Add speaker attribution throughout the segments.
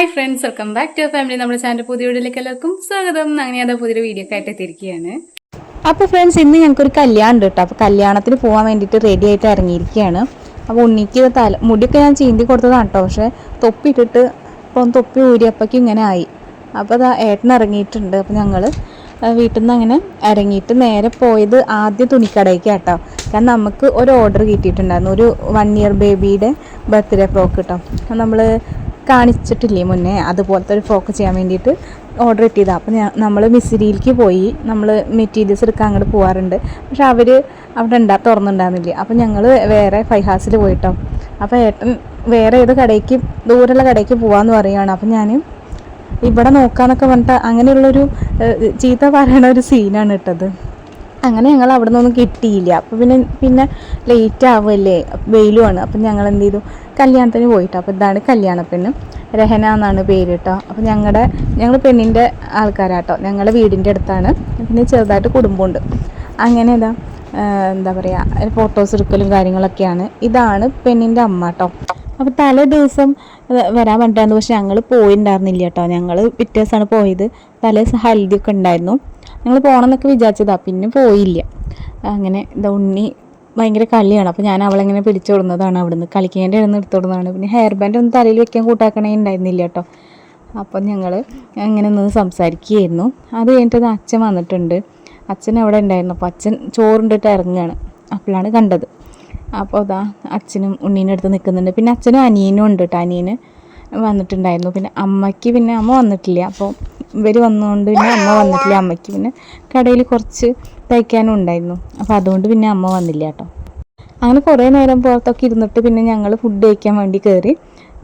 Speaker 1: Hi friends welcome back to family നമ്മുടെ channel പുതിയ വീഡിയോയിലേക്ക് എല്ലാവർക്കും സ്വാഗതം. അങ്ങനെ അതാ പുതിയൊരു വീഡിയോ ഒക്കെ ആയിട്ട് എത്തിയിരിക്കുകയാണ്.
Speaker 2: അപ്പോൾ ഫ്രണ്ട്സ് ഇന്ന് ഞങ്ങൾക്കൊരു കല്യാണം ഉണ്ട് കേട്ടോ. അപ്പോൾ കല്യാണത്തിന് പോകാൻ വേണ്ടിയിട്ട് റെഡി ആയിട്ട് ഇറങ്ങിയിരിക്കുകയാണ്. അപ്പോൾ ഉണ്ണിക്ക് തല മുടിയൊക്കെ ഞാൻ ചീന്തി കൊടുത്തതാണ് കേട്ടോ. പക്ഷേ തൊപ്പി ഇട്ടിട്ട് ഇപ്പം തൊപ്പി ഊരിയപ്പോഴേക്കും ഇങ്ങനെ ആയി. അപ്പോൾ അതാ ഏട്ടൻ ഇറങ്ങിയിട്ടുണ്ട്. അപ്പോൾ ഞങ്ങൾ വീട്ടിൽ നിന്ന് അങ്ങനെ ഇറങ്ങിയിട്ട് നേരെ പോയത് ആദ്യ തുണിക്കടയ്ക്ക് കേട്ടോ. കാരണം നമുക്ക് ഒരു ഓർഡർ കിട്ടിയിട്ടുണ്ടായിരുന്നു. ഒരു വൺ ഇയർ ബേബിയുടെ ബർത്ത്ഡേ ഫ്രോക്ക് കേട്ടോ. നമ്മൾ കാണിച്ചിട്ടില്ലേ മുന്നേ? അതുപോലത്തെ ഒരു ഫ്രോക്ക് ചെയ്യാൻ വേണ്ടിയിട്ട് ഓർഡർ കിട്ടിയതാണ് അപ്പോൾ ഞാൻ നമ്മൾ മിസ്സിരിയിലേക്ക് പോയി. നമ്മൾ മെറ്റീരിയൽസ് എടുക്കാൻ അങ്ങോട്ട് പോകാറുണ്ട് പക്ഷെ അവർ അവിടെ ഉണ്ടാ തുറന്നുണ്ടായിരുന്നില്ല. അപ്പോൾ ഞങ്ങൾ വേറെ ഫൈഹാസിൽ പോയിട്ടോ. അപ്പോൾ ഏട്ടൻ വേറെ ഏത് കടയ്ക്ക് ദൂരെയുള്ള കടയ്ക്ക് പോകാമെന്ന് പറയുകയാണ് അപ്പോൾ ഞാൻ ഇവിടെ നോക്കാന്നൊക്കെ പറഞ്ഞിട്ട് അങ്ങനെയുള്ളൊരു ചീത്ത പറയണ ഒരു സീനാണ് ഇട്ടത്. അങ്ങനെ ഞങ്ങൾ അവിടെ നിന്നൊന്നും കിട്ടിയില്ല. അപ്പോൾ പിന്നെ പിന്നെ ലേറ്റ് ആവുമല്ലേ വെയിലുമാണ്. അപ്പം ഞങ്ങൾ എന്ത് ചെയ്തു കല്യാണത്തിന് പോയിട്ടോ. അപ്പോൾ ഇതാണ് കല്യാണ പെണ്ണ് രഹന എന്നാണ് പേര് കേട്ടോ അപ്പോൾ ഞങ്ങളുടെ ഞങ്ങൾ പെണ്ണിന്റെ ആൾക്കാരാട്ടോ. ഞങ്ങളുടെ വീടിന്റെ അടുത്താണ്. പിന്നെ ചെറുതായിട്ട് കുടുംബമുണ്ട്. അങ്ങനെ ഇതാ എന്താ പറയുക ഫോട്ടോസ് എടുക്കലും കാര്യങ്ങളൊക്കെയാണ്. ഇതാണ് പെണ്ണിന്റെ അമ്മ കേട്ടോ അപ്പോൾ തലേ ദിവസം വരാൻ വേണ്ടിയിട്ടായിരുന്നു പക്ഷെ ഞങ്ങൾ പോയിണ്ടായിരുന്നില്ല കേട്ടോ ഞങ്ങൾ പിറ്റേ ദിവസമാണ് പോയത്. തലേ ദിവസം ഹൽദിയൊക്കെ ഉണ്ടായിരുന്നു. ഞങ്ങൾ പോകണമെന്നൊക്കെ വിചാരിച്ചതാ പിന്നെ പോയില്ല. അങ്ങനെ ഇതാ ഉണ്ണി ഭയങ്കര കളിയാണ്. അപ്പോൾ ഞാൻ അവളെങ്ങനെ പിടിച്ചു കൊടുന്നതാണ് അവിടുന്ന്. കളിക്കേണ്ട ഇടുന്ന് എടുത്തോടുന്നതാണ് പിന്നെ ഹെയർ ബാൻഡ് ഒന്നും തലയിൽ വെക്കാൻ കൂട്ടാക്കണേ ഉണ്ടായിരുന്നില്ല കേട്ടോ. അപ്പം ഞങ്ങൾ അങ്ങനെ നിന്ന് സംസാരിക്കുകയായിരുന്നു. അത് കഴിഞ്ഞിട്ട് അച്ഛൻ വന്നിട്ടുണ്ട്. അച്ഛൻ അവിടെ ഉണ്ടായിരുന്നു. അപ്പോൾ അച്ഛൻ ചോറുണ്ടിട്ട് ഇറങ്ങുകയാണ്. അപ്പോഴാണ് കണ്ടത്. അപ്പോൾ അതാ അച്ഛനും ഉണ്ണീനും അടുത്ത് നിൽക്കുന്നുണ്ട്. പിന്നെ അച്ഛനും അനിയനും ഉണ്ട് കേട്ടോ. അനിയന് വന്നിട്ടുണ്ടായിരുന്നു. പിന്നെ അമ്മയ്ക്ക് പിന്നെ അമ്മ വന്നിട്ടില്ല. അപ്പോൾ ഇവർ വന്നുകൊണ്ട് പിന്നെ അമ്മ വന്നിട്ടില്ല അമ്മയ്ക്ക്. പിന്നെ കടയിൽ കുറച്ച് തയ്ക്കാനും ഉണ്ടായിരുന്നു. അപ്പോൾ അതുകൊണ്ട് പിന്നെ അമ്മ വന്നില്ല കേട്ടോ. അങ്ങനെ കുറേ നേരം പുറത്തൊക്കെ ഇരുന്നിട്ട് പിന്നെ ഞങ്ങൾ ഫുഡ് കഴിക്കാൻ വേണ്ടി കയറി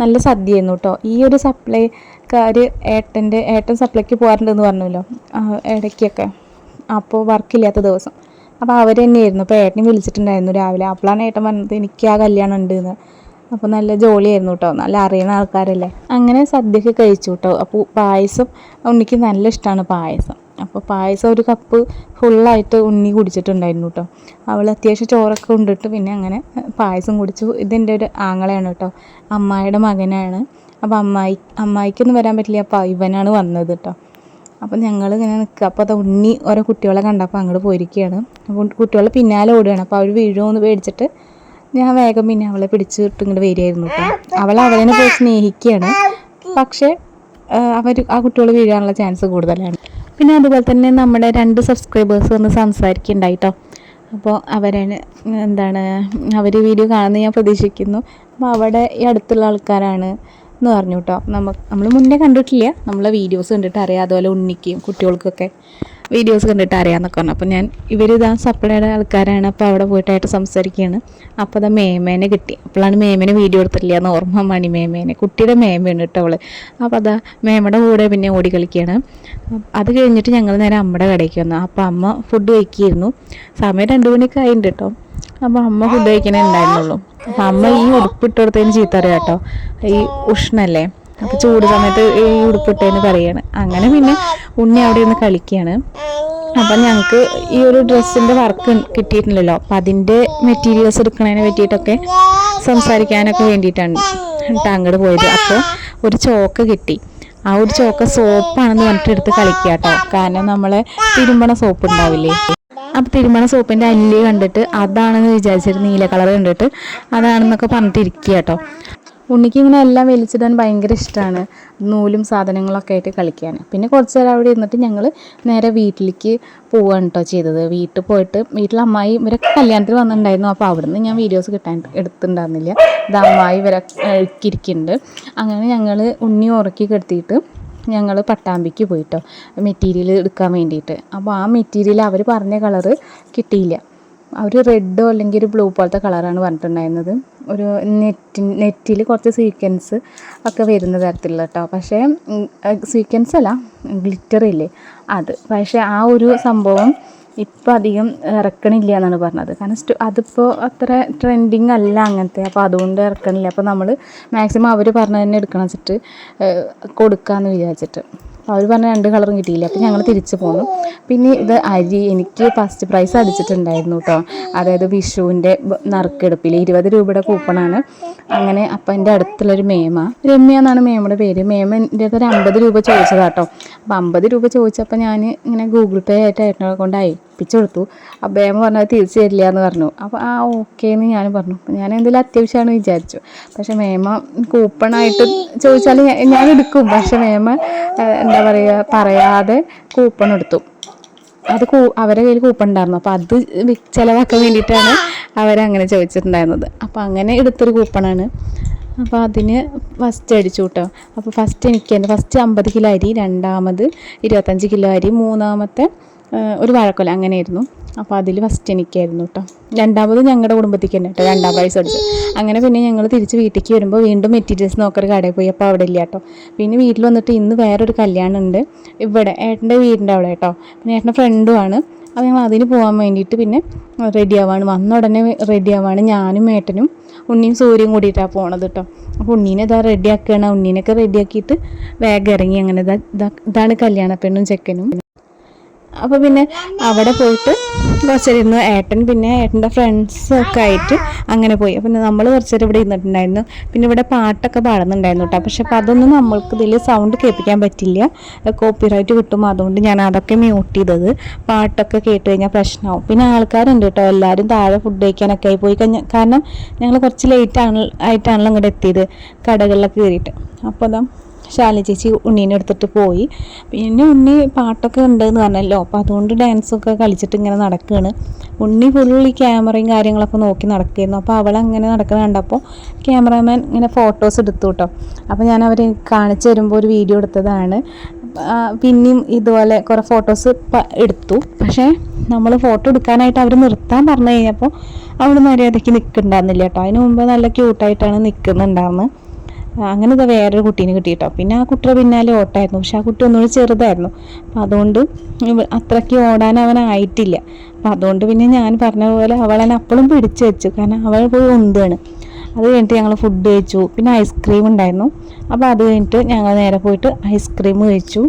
Speaker 2: നല്ല സദ്യയായിരുന്നു കേട്ടോ. ഈ ഒരു സപ്ലൈക്കാർ ഏട്ടന്റെ ഏട്ടൻ സപ്ലൈക്ക് പോകാറുണ്ടെന്ന് പറഞ്ഞല്ലോ. ഇടയ്ക്കൊക്കെ. അപ്പോൾ വർക്കില്ലാത്ത ദിവസം. അപ്പോൾ അവർ തന്നെയായിരുന്നു. അപ്പോൾ ഏട്ടനെ വിളിച്ചിട്ടുണ്ടായിരുന്നു രാവിലെ. അപ്പോഴാണ് ഏട്ടൻ പറഞ്ഞത് എനിക്ക് ആ കല്യാണം ഉണ്ട് എന്ന് അപ്പോൾ നല്ല ജോലിയായിരുന്നു കേട്ടോ നല്ല അറിയുന്ന ആൾക്കാരല്ലേ. അങ്ങനെ സദ്യയ്ക്ക് കഴിച്ചു കേട്ടോ അപ്പോൾ പായസം ഉണ്ണിക്ക് നല്ല ഇഷ്ടമാണ് പായസം. അപ്പോൾ പായസം ഒരു കപ്പ് ഫുള്ളായിട്ട് ഉണ്ണി കുടിച്ചിട്ടുണ്ടായിരുന്നു കേട്ടോ അവൾ അത്യാവശ്യം ചോറൊക്കെ കൊണ്ടിട്ട് പിന്നെ അങ്ങനെ പായസം കുടിച്ചു. ഇതെന്റെ ഒരു ആങ്ങളെയാണ് കേട്ടോ അമ്മായിയുടെ മകനാണ്. അപ്പോൾ അമ്മായി അമ്മായിക്കൊന്നും വരാൻ പറ്റില്ല. അപ്പോൾ ഇവനാണ് വന്നത് കേട്ടോ അപ്പോൾ ഞങ്ങൾ ഇങ്ങനെ നിൽക്കുക അപ്പോൾ അത് ഉണ്ണി ഓരോ കുട്ടികളെ കണ്ടപ്പോൾ അങ്ങോട്ട് പോയിരിക്കുകയാണ് അപ്പോൾ കുട്ടികളെ പിന്നാലെ ഓടുകയാണ് അപ്പോൾ അവർ വീഴുമോ എന്ന് പേടിച്ചിട്ട് ഞാൻ വേഗം പിന്നെ അവളെ പിടിച്ചിട്ട് ഇങ്ങോട്ട് വരികയായിരുന്നു അവൾ അവളെ പോയി സ്നേഹിക്കുകയാണ്. പക്ഷേ അവർ ആ കുട്ടികൾ വീഴാനുള്ള ചാൻസ് കൂടുതലാണ്. പിന്നെ അതുപോലെ തന്നെ നമ്മുടെ രണ്ട് സബ്സ്ക്രൈബേഴ്സ് വന്ന് സംസാരിക്കുന്നുണ്ടായിട്ടോ അപ്പോൾ അവരാണ് എന്താണ് അവർ വീഡിയോ കാണുന്നത് ഞാൻ പ്രതീക്ഷിക്കുന്നു. അപ്പോൾ അവിടെ ഈ അടുത്തുള്ള ആൾക്കാരാണ് എന്ന് പറഞ്ഞു കേട്ടോ നമുക്ക് നമ്മൾ മുന്നേ കണ്ടിട്ടില്ല. നമ്മളെ വീഡിയോസ് കണ്ടിട്ട് അറിയാം. അതുപോലെ ഉണ്ണിക്കും കുട്ടികൾക്കൊക്കെ. വീഡിയോസ് കണ്ടിട്ട് അറിയാമെന്നൊക്കെ പറഞ്ഞു. അപ്പോൾ ഞാൻ ഇവരിതാ സപ്ലൈയുടെ ആൾക്കാരാണ്. അപ്പോൾ അവിടെ പോയിട്ടായിട്ട് സംസാരിക്കുകയാണ്. അപ്പോൾ അതാ മേമേനെ കിട്ടി. അപ്പോഴാണ് മേമേനെ വീഡിയോ എടുത്തില്ല എന്ന് ഓർമ്മ മണി മേമേനെ. കുട്ടിയുടെ മേമയാണ് കേട്ടോ അവൾ. അപ്പോൾ അതാ മേമയുടെ കൂടെ പിന്നെ ഓടി കളിക്കുകയാണ്. അത് കഴിഞ്ഞിട്ട് ഞങ്ങൾ നേരെ അമ്മയുടെ കടയ്ക്ക് വന്നു. അപ്പോൾ അമ്മ ഫുഡ് കഴിക്കുകയായിരുന്നു. സമയം രണ്ട് മണിയൊക്കെ ആയിട്ടുണ്ട് കേട്ടോ. അപ്പോൾ അമ്മ ഫുഡ് കഴിക്കണേ ഉണ്ടായിരുന്നുള്ളൂ. അപ്പം അമ്മ ഈ ഉടുപ്പിട്ടെടുത്തതിന് ചീത്ത അറിയാം കേട്ടോ. ഈ ഉഷ്ണല്ലേ? അപ്പോൾ ചൂട് സമയത്ത് ഈ ഉടുപ്പിട്ടേന്ന് പറയാണ്. അങ്ങനെ പിന്നെ ഉണ്ണി അവിടെ ഒന്ന് കളിക്കുകയാണ് അപ്പം ഞങ്ങൾക്ക് ഈ ഒരു ഡ്രസ്സിന്റെ വർക്ക് കിട്ടിയിട്ടില്ലല്ലോ അപ്പം അതിന്റെ മെറ്റീരിയൽസ് എടുക്കുന്നതിനെ പറ്റിയിട്ടൊക്കെ സംസാരിക്കാനൊക്കെ വേണ്ടിയിട്ടാണ് അങ്ങോട്ട് പോയത്. അപ്പോൾ ഒരു ചോക്ക് കിട്ടി. ആ ഒരു ചോക്ക സോപ്പാണെന്ന് പറഞ്ഞിട്ട് എടുത്ത് കളിക്കുക കേട്ടോ കാരണം നമ്മളെ തിരുമ്പണ സോപ്പ് ഉണ്ടാവില്ലേ? അപ്പോൾ തിരുമണ സോപ്പിന്റെ അല്ലി കണ്ടിട്ട് അതാണെന്ന് വിചാരിച്ചിട്ട് നീല കളർ കണ്ടിട്ട് അതാണെന്നൊക്കെ പറഞ്ഞിട്ട് ഇരിക്കുക കേട്ടോ ഉണ്ണിക്ക് ഇങ്ങനെ എല്ലാം വലിച്ചിടാൻ ഭയങ്കര ഇഷ്ടമാണ് നൂലും സാധനങ്ങളൊക്കെ ആയിട്ട് കളിക്കാൻ. പിന്നെ കുറച്ച് നേരം അവിടെ ഇരുന്നിട്ട് ഞങ്ങൾ നേരെ വീട്ടിലേക്ക് പോവുകയാണ് കേട്ടോ ചെയ്തത്. വീട്ടിൽ പോയിട്ട് വീട്ടിൽ അമ്മായി ഇവരൊക്കെ കല്യാണത്തിൽ വന്നിട്ടുണ്ടായിരുന്നു. അപ്പോൾ അവിടുന്ന് ഞാൻ വീഡിയോസ് കിട്ടാൻ എടുത്തിട്ടുണ്ടായിരുന്നില്ല. ഇത് അമ്മായി ഇവരൊക്കെ ഇരിക്കുന്നുണ്ട്. അങ്ങനെ ഞങ്ങൾ ഉണ്ണി ഉറക്കി കെടുത്തിയിട്ട് ഞങ്ങൾ പട്ടാമ്പിക്ക് പോയിട്ടോ മെറ്റീരിയൽ എടുക്കാൻ വേണ്ടിയിട്ട്. അപ്പോൾ ആ മെറ്റീരിയൽ അവർ പറഞ്ഞ കളറ് കിട്ടിയില്ല. അവർ റെഡോ അല്ലെങ്കിൽ ഒരു ബ്ലൂ പോലത്തെ കളറാണ് പറഞ്ഞിട്ടുണ്ടായിരുന്നത്. ഒരു നെറ്റി നെറ്റിൽ കുറച്ച് സീക്വൻസ് ഒക്കെ വരുന്ന തരത്തിലുള്ള കേട്ടോ പക്ഷേ സീക്വൻസ് അല്ല ഗ്ലിറ്റർ ഇല്ലേ? അത്. പക്ഷേ ആ ഒരു സംഭവം ഇപ്പം അധികം ഇറക്കണില്ല എന്നാണ് പറഞ്ഞത്. കാരണം സ്റ്റോ അതിപ്പോൾ അത്ര ട്രെൻഡിങ് അല്ല അങ്ങനത്തെ. അപ്പോൾ അതുകൊണ്ട് ഇറക്കണില്ല. അപ്പോൾ നമ്മൾ മാക്സിമം അവർ പറഞ്ഞു തന്നെ എടുക്കണം വെച്ചിട്ട് കൊടുക്കാമെന്ന് വിചാരിച്ചിട്ട്. അവർ പറഞ്ഞ രണ്ട് കളറും കിട്ടിയില്ല. അപ്പോൾ ഞങ്ങൾ തിരിച്ചു പോന്നു. പിന്നെ ഇത് അരി എനിക്ക് ഫസ്റ്റ് പ്രൈസ് അടിച്ചിട്ടുണ്ടായിരുന്നു കേട്ടോ അതായത് വിഷുവിന്റെ നറുക്കെടുപ്പിൽ ഇരുപത് രൂപയുടെ കൂപ്പണാണ്. അങ്ങനെ അപ്പം എന്റെ അടുത്തുള്ളൊരു മേമ രമ്യ എന്നാണ് മേമയുടെ പേര്. മേമ എന്റെ അടുത്ത് ഒരു അമ്പത് രൂപ ചോദിച്ചതാട്ടോ അപ്പം അമ്പത് രൂപ ചോദിച്ചപ്പോൾ ഞാൻ ഇങ്ങനെ ഗൂഗിൾ പേ ആയിട്ട് ഏട്ടനെ കൊണ്ട് അയപ്പിച്ചു കൊടുത്തു ബേമ മേമ പറഞ്ഞത് തിരിച്ചു തരില്ല എന്ന് പറഞ്ഞു. അപ്പോൾ ആ ഓക്കേ എന്ന് ഞാൻ പറഞ്ഞു. ഞാൻ എന്തെങ്കിലും അത്യാവശ്യമാണ് വിചാരിച്ചു. പക്ഷെ മേമ കൂപ്പണായിട്ട് ചോദിച്ചാൽ ഞാൻ- എടുക്കും. പക്ഷെ മേമ എന്താ പറയുക പറയാതെ കൂപ്പൺ എടുത്തു. അത് കൂ അവരെ കയ്യിൽ കൂപ്പൺ ഉണ്ടായിരുന്നു. അപ്പോൾ അത് ചിലവാക്കാൻ വേണ്ടിയിട്ടാണ് അവരങ്ങനെ ചോദിച്ചിട്ടുണ്ടായിരുന്നത്. അപ്പോൾ അങ്ങനെ എടുത്തൊരു കൂപ്പണാണ്. അപ്പോൾ അതിന് ഫസ്റ്റ് അടിച്ചു കേട്ടോ. അപ്പോൾ ഫസ്റ്റ് എനിക്ക് ഫസ്റ്റ് അമ്പത് കിലോ അരി രണ്ടാമത് ഇരുപത്തഞ്ച് കിലോ അരി മൂന്നാമത്തെ ആ, ഒരു വാഴക്കൊല അങ്ങനെയായിരുന്നു. അപ്പോൾ അതിൽ ഫസ്റ്റ് എനിക്കായിരുന്നു കേട്ടോ രണ്ടാമത് ഞങ്ങളുടെ കുടുംബത്തേക്ക് തന്നെ കേട്ടോ രണ്ടാം പ്രൈസ് അടിച്ചു അങ്ങനെ പിന്നെ ഞങ്ങൾ തിരിച്ച് വീട്ടിലേക്ക് വരുമ്പോൾ വീണ്ടും മെറ്റീരിയൽസ് നോക്കൊരു കടയിൽ പോയി. അപ്പോൾ അവിടെ ഇല്ല കേട്ടോ പിന്നെ വീട്ടിൽ വന്നിട്ട് ഇന്ന് വേറൊരു കല്യാണം ഉണ്ട്. ഇവിടെ ഏട്ടന്റെ വീടിന്റെ അവിടെ കേട്ടോ പിന്നെ ഏട്ടന്റെ ഫ്രണ്ടുമാണ് അപ്പോൾ ഞങ്ങൾ അതിന് പോകാൻ വേണ്ടിയിട്ട് പിന്നെ റെഡി ആവാണ്. വന്ന ഉടനെ റെഡി ആവാണ് ഞാനും ഏട്ടനും ഉണ്ണിയും സൂര്യയും കൂടിയിട്ടാണ് പോണത് കേട്ടോ അപ്പോൾ ഉണ്ണീനെ ഇതാ റെഡി ആക്കുകയാണ് ഉണ്ണീനൊക്കെ റെഡിയാക്കിയിട്ട് വേഗം ഇറങ്ങി. അങ്ങനെ ഇതാ ഇതാ- ഇതാണ് കല്യാണ പെണ്ണും ചെക്കനും. അപ്പോൾ പിന്നെ അവിടെ പോയിട്ട് കുറച്ചേരം ഇരുന്നു. ഏട്ടൻ പിന്നെ ഏട്ടന്റെ ഫ്രണ്ട്സ് ഒക്കെ ആയിട്ട് അങ്ങനെ പോയി. അപ്പോൾ നമ്മൾ കുറച്ചേരം ഇവിടെ ഇരുന്നിട്ടുണ്ടായിരുന്നു. പിന്നെ ഇവിടെ പാട്ടൊക്കെ പാടുന്നുണ്ടായിരുന്നു കേട്ടോ. പക്ഷെ അപ്പോൾ അതൊന്നും നമ്മൾക്ക് ഇതിൽ സൗണ്ട് കേൾപ്പിക്കാൻ പറ്റില്ല. കോപ്പിറൈറ്റ് കിട്ടും. അതുകൊണ്ട് ഞാൻ അതൊക്കെ മ്യൂട്ട് ചെയ്തത്. പാട്ടൊക്കെ കേട്ട് കഴിഞ്ഞാൽ പ്രശ്നമാവും. പിന്നെ ആൾക്കാരുണ്ട് കേട്ടോ. എല്ലാവരും താഴെ ഫുഡ് കഴിക്കാനൊക്കെ ആയി പോയി കഴിഞ്ഞാൽ കാരണം ഞങ്ങൾ കുറച്ച് ലേറ്റ് ആണ് ആയിട്ടാണല്ലോ ഇങ്ങോട്ട് എത്തിയത്. കടകളിലൊക്കെ കയറിയിട്ട്. അപ്പോൾ അതാ ശാലിനി ചേച്ചി ഉണ്ണീനെ എടുത്തിട്ട് പോയി. പിന്നെ ഉണ്ണി പാട്ടൊക്കെ ഉണ്ടെന്ന് പറഞ്ഞല്ലോ. അപ്പോൾ അതുകൊണ്ട് ഡാൻസൊക്കെ കളിച്ചിട്ട് ഇങ്ങനെ നടക്കുകയാണ് ഉണ്ണി ഫുൾ ഈ ക്യാമറയും കാര്യങ്ങളൊക്കെ നോക്കി നടക്കുകയായിരുന്നു അപ്പോൾ അവൾ അങ്ങനെ നടക്കുന്നത് കണ്ടപ്പോൾ ക്യാമറാമാൻ ഇങ്ങനെ ഫോട്ടോസ് എടുത്തു കേട്ടോ അപ്പോൾ ഞാൻ അവരെ കാണിച്ചു തരുമ്പോൾ ഒരു വീഡിയോ എടുത്തതാണ്. പിന്നെയും ഇതുപോലെ കുറേ ഫോട്ടോസ് എടുത്തു. പക്ഷേ നമ്മൾ ഫോട്ടോ എടുക്കാനായിട്ട് അവർ നിർത്താൻ പറഞ്ഞു കഴിഞ്ഞപ്പോൾ അവൾ മര്യാദയ്ക്ക് നിൽക്കുന്നുണ്ടായിരുന്നില്ല കേട്ടോ അതിന് മുമ്പ് നല്ല ക്യൂട്ടായിട്ടാണ് നിൽക്കുന്നുണ്ടായിരുന്നത് അങ്ങനെ ഇതാ വേറൊരു കുട്ടീനെ കിട്ടിയിട്ടോ. പിന്നെ ആ കുട്ടിയുടെ പിന്നാലെ ഓട്ടായിരുന്നു. പക്ഷെ ആ കുട്ടി ഒന്നുകൂടി ചെറുതായിരുന്നു. അപ്പം അതുകൊണ്ട് അത്രയ്ക്ക് ഓടാൻ അവനായിട്ടില്ല അപ്പം അതുകൊണ്ട് പിന്നെ ഞാൻ പറഞ്ഞ പോലെ അവളെന്നെ അപ്പോഴും പിടിച്ചു വെച്ചു. കാരണം അവൾ പോയി ഉന്താണ് അത് കഴിഞ്ഞിട്ട് ഞങ്ങൾ ഫുഡ് കഴിച്ചു. പിന്നെ ഐസ്ക്രീം ഉണ്ടായിരുന്നു. അപ്പോൾ അത് കഴിഞ്ഞിട്ട് ഞങ്ങൾ നേരെ പോയിട്ട് ഐസ്ക്രീം കഴിച്ചു.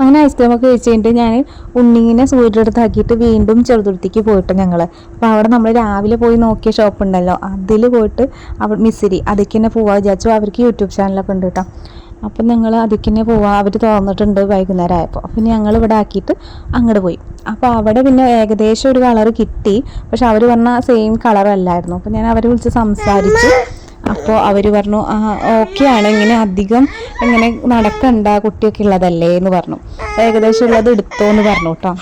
Speaker 2: അങ്ങനെ ഐസ്ക്രീം ഒക്കെ കഴിഞ്ഞിട്ട് ഞാൻ ഉണ്ണീനെ സൂര്യയുടെ അടുത്താക്കിയിട്ട് വീണ്ടും ചെറുതുരുത്തിക്ക് പോയിട്ട് ഞങ്ങൾ അപ്പോൾ അവിടെ നമ്മൾ രാവിലെ പോയി നോക്കിയ ഷോപ്പ് ഉണ്ടല്ലോ അതിൽ പോയിട്ട് അവർ മിസ്സിരി അതിക്ക് തന്നെ പോവാ വിചാരിച്ചു. അവർക്ക് യൂട്യൂബ് ചാനലൊക്കെ ഉണ്ട് കേട്ടോ അപ്പം ഞങ്ങൾ അതിക്ക് തന്നെ പോവാം. അവർ തുറന്നിട്ടുണ്ട് വൈകുന്നേരം ആയപ്പോൾ പിന്നെ ഞങ്ങൾ ഇവിടെ ആക്കിയിട്ട് അങ്ങോട്ട് പോയി. അപ്പോൾ അവിടെ പിന്നെ ഏകദേശം ഒരു കളർ കിട്ടി. പക്ഷെ അവർ പറഞ്ഞ സെയിം കളർ അല്ലായിരുന്നു. അപ്പോൾ ഞാൻ അവരെ വിളിച്ച് സംസാരിച്ചു. അപ്പോൾ അവർ പറഞ്ഞു ആ ഓക്കെ ആണ് ഇങ്ങനെ അധികം ഇങ്ങനെ നടക്കണ്ട കുട്ടിയൊക്കെ ഉള്ളതല്ലേ? എന്ന് പറഞ്ഞു. ഏകദേശം ഉള്ളത് എടുത്തോ എന്ന് പറഞ്ഞു കേട്ടോ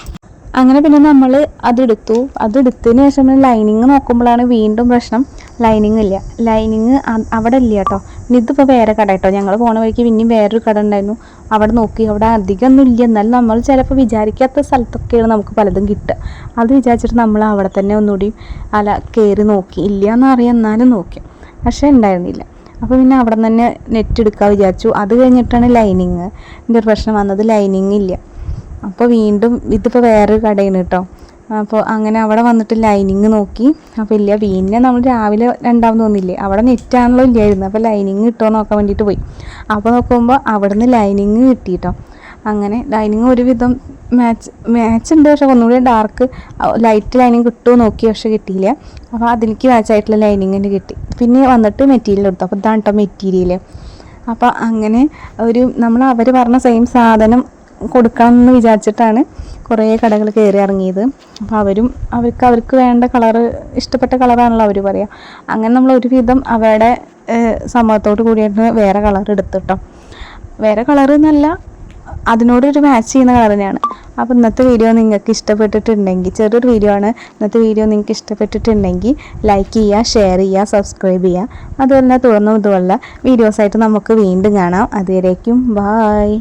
Speaker 2: അങ്ങനെ പിന്നെ നമ്മൾ അതെടുത്തു അതെടുത്തതിന് ശേഷം ലൈനിങ് നോക്കുമ്പോഴാണ് വീണ്ടും പ്രശ്നം. ലൈനിങ് ഇല്ല. ലൈനിങ് അവിടെ ഇല്ല കേട്ടോ ഇതിപ്പോൾ വേറെ കട കേട്ടോ ഞങ്ങൾ പോണ വഴിക്ക് പിന്നെയും വേറൊരു കട ഉണ്ടായിരുന്നു. അവിടെ നോക്കി. അവിടെ അധികം ഒന്നും ഇല്ല. എന്നാലും നമ്മൾ ചിലപ്പോൾ വിചാരിക്കാത്ത സ്ഥലത്തൊക്കെയാണ് നമുക്ക് പലതും കിട്ടുക. അത് വിചാരിച്ചിട്ട് നമ്മൾ അവിടെ തന്നെ ഒന്നുകൂടി അല കയറി നോക്കി. ഇല്ല എന്നറിയാം എന്നാലും നോക്കി. പക്ഷേ ഉണ്ടായിരുന്നില്ല. അപ്പോൾ പിന്നെ അവിടെ നിന്ന് തന്നെ നെറ്റ് എടുക്കാൻ വിചാരിച്ചു. അത് കഴിഞ്ഞിട്ടാണ് ലൈനിങ് എന്റെ ഒരു പ്രശ്നം വന്നത് ലൈനിങ് ഇല്ല. അപ്പോൾ വീണ്ടും ഇതിപ്പോൾ വേറൊരു കടയാണ് കേട്ടോ അപ്പോൾ അങ്ങനെ അവിടെ വന്നിട്ട് ലൈനിങ് നോക്കി. അപ്പോൾ ഇല്ല പിന്നെ നമ്മൾ രാവിലെ രണ്ടാമത് വന്നില്ലേ? അവിടെ നെറ്റാണല്ലോ ഇല്ലായിരുന്നു. അപ്പോൾ ലൈനിങ് കിട്ടുമോ നോക്കാൻ വേണ്ടിയിട്ട് പോയി. അപ്പോൾ നോക്കുമ്പോൾ അവിടെ നിന്ന് ലൈനിങ് കിട്ടി കേട്ടോ അങ്ങനെ ലൈനിങ് ഒരുവിധം മാച്ച് മാച്ച് ഉണ്ട് പക്ഷെ ഒന്നുകൂടി ഡാർക്ക് ലൈറ്റ് ലൈനിങ് കിട്ടുമോ നോക്കി പക്ഷെ കിട്ടിയില്ല. അപ്പോൾ അതിലേക്ക് മാച്ച് ആയിട്ടുള്ള ലൈനിങ് തന്നെ കിട്ടി. പിന്നെ വന്നിട്ട് മെറ്റീരിയൽ എടുത്തു. അപ്പോൾ ഇതാണ് കേട്ടോ മെറ്റീരിയൽ അപ്പോൾ അങ്ങനെ ഒരു നമ്മൾ അവർ പറഞ്ഞ സെയിം സാധനം കൊടുക്കണം എന്ന് വിചാരിച്ചിട്ടാണ് കുറേ കടകൾ കയറി ഇറങ്ങിയത്. അപ്പോൾ അവരും അവർക്ക് അവർക്ക് വേണ്ട കളറ് ഇഷ്ടപ്പെട്ട കളറാണല്ലോ അവർ പറയുക അങ്ങനെ നമ്മൾ ഒരുവിധം അവരുടെ സമ്മതത്തോട് കൂടിയിട്ട് വേറെ കളർ എടുത്തിട്ടോ വേറെ കളറ് എന്നല്ല അതിനോട് ഒരു മാച്ച് ചെയ്യുന്ന കളർ തന്നെയാണ്. അപ്പോൾ ഇന്നത്തെ വീഡിയോ നിങ്ങൾക്ക് ഇഷ്ടപ്പെട്ടിട്ടുണ്ടെങ്കിൽ ചെറിയൊരു വീഡിയോ ആണ്. ഇന്നത്തെ വീഡിയോ നിങ്ങൾക്ക് ഇഷ്ടപ്പെട്ടിട്ടുണ്ടെങ്കിൽ ലൈക്ക് ചെയ്യുക ഷെയർ ചെയ്യുക സബ്സ്ക്രൈബ് ചെയ്യുക. അതുപോലെ തന്നെ തുടർന്നും ഇതുപോലുള്ള വീഡിയോസായിട്ട് നമുക്ക് വീണ്ടും കാണാം. അതുവരേക്കും ബായ്